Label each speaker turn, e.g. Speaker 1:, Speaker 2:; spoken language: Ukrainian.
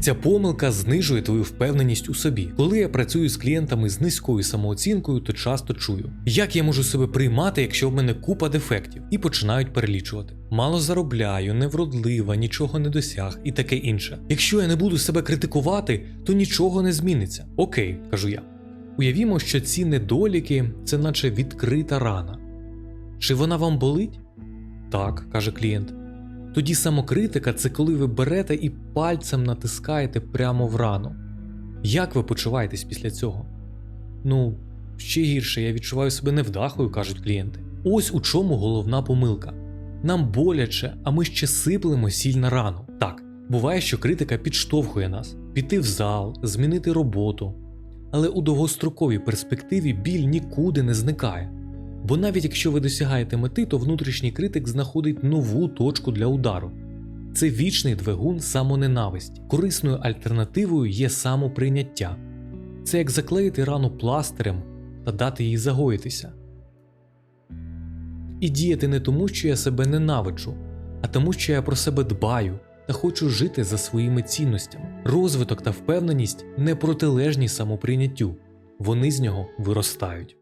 Speaker 1: Ця помилка знижує твою впевненість у собі. Коли я працюю з клієнтами з низькою самооцінкою, то часто чую, як я можу себе приймати, якщо в мене купа дефектів, і починають перелічувати. Мало заробляю, невродлива, нічого не досяг і таке інше. Якщо я не буду себе критикувати, то нічого не зміниться. Окей, кажу я. Уявімо, що ці недоліки це наче відкрита рана. Чи вона вам болить? Так, каже клієнт. Тоді самокритика це коли ви берете і пальцем натискаєте прямо в рану. Як ви почуваєтесь після цього? Ну, ще гірше, я відчуваю себе невдахою, кажуть клієнти. Ось у чому головна помилка. Нам боляче, а ми ще сиплемо сіль на рану. Так, буває, що критика підштовхує нас піти в зал, змінити роботу. Але у довгостроковій перспективі біль нікуди не зникає. Бо навіть якщо ви досягаєте мети, то внутрішній критик знаходить нову точку для удару. Це вічний двигун самоненависті. Корисною альтернативою є самоприйняття. Це як заклеїти рану пластирем та дати їй загоїтися. І діяти не тому, що я себе ненавиджу, а тому, що я про себе дбаю та хочу жити за своїми цінностями. Розвиток та впевненість не протилежні самоприйняттю, вони з нього виростають.